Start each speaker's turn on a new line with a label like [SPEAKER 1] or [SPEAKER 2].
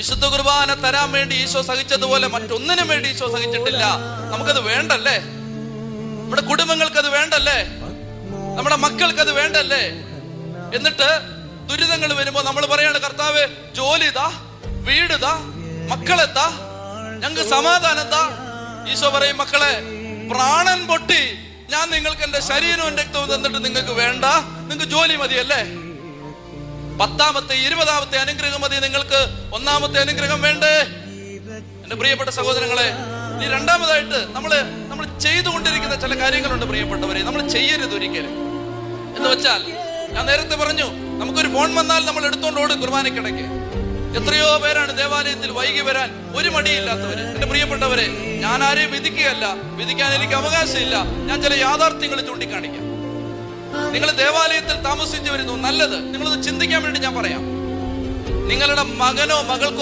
[SPEAKER 1] വിശുദ്ധ കുർബാന തരാൻ വേണ്ടി ഈശോ സഹിച്ചതുപോലെ മറ്റൊന്നിനും വേണ്ടി ഈശോ സഹിച്ചിട്ടില്ല. നമുക്കത് വേണ്ടല്ലേ? നമ്മുടെ കുടുംബങ്ങൾക്ക് അത് വേണ്ടല്ലേ? നമ്മുടെ മക്കൾക്ക് അത് വേണ്ടല്ലേ? എന്നിട്ട് ദുരിതങ്ങൾ വരുമ്പോ നമ്മൾ പറയാണ് കർത്താവ് ജോലി ഇതാ വീട് ഇതാ മക്കളെത്താ ഞങ്ങൾക്ക് സമാധാനം എന്താ ഈശോ പറയും മക്കളെ പ്രാണൻ പൊട്ടി. ഞാൻ നിങ്ങൾക്ക് എന്റെ ശരീരവും രക്തവും തന്നിട്ട് നിങ്ങൾക്ക് വേണ്ട. നിങ്ങൾക്ക് ജോലി മതിയല്ലേ? പത്താമത്തെ ഇരുപതാമത്തെ അനുഗ്രഹം മതി നിങ്ങൾക്ക്. ഒന്നാമത്തെ അനുഗ്രഹം വേണ്ടേ? എന്റെ പ്രിയപ്പെട്ട സഹോദരങ്ങളെ ഇനി രണ്ടാമതായിട്ട് നമ്മൾ നമ്മൾ ചെയ്തുകൊണ്ടിരിക്കുന്ന ചില കാര്യങ്ങളുണ്ട് പ്രിയപ്പെട്ടവരെ. നമ്മൾ ചെയ്യരുത് ഒരിക്കലും. എന്ന് വെച്ചാൽ ഞാൻ നേരത്തെ പറഞ്ഞു നമുക്കൊരു ഫോൺ വന്നാൽ നമ്മൾ എടുത്തോണ്ട് ഓടും കുർബാനക്കിടയ്ക്ക് എത്രയോ പേരാണ് ദേവാലയത്തിൽ വൈകി വരാൻ ഒരു മടിയില്ലാത്തവര്. എന്റെ പ്രിയപ്പെട്ടവരെ ഞാൻ ആരെയും വിധിക്കുകയല്ല. വിധിക്കാൻ എനിക്ക് അവകാശമില്ല. ഞാൻ ചില യാഥാർത്ഥ്യങ്ങൾ ചൂണ്ടിക്കാണിക്കാം. നിങ്ങൾ ദേവാലയത്തിൽ താമസിച്ചു വരുന്നു നല്ലത്. നിങ്ങളത് ചിന്തിക്കാൻ വേണ്ടി ഞാൻ പറയാം. നിങ്ങളുടെ മകനോ മകൾക്കോ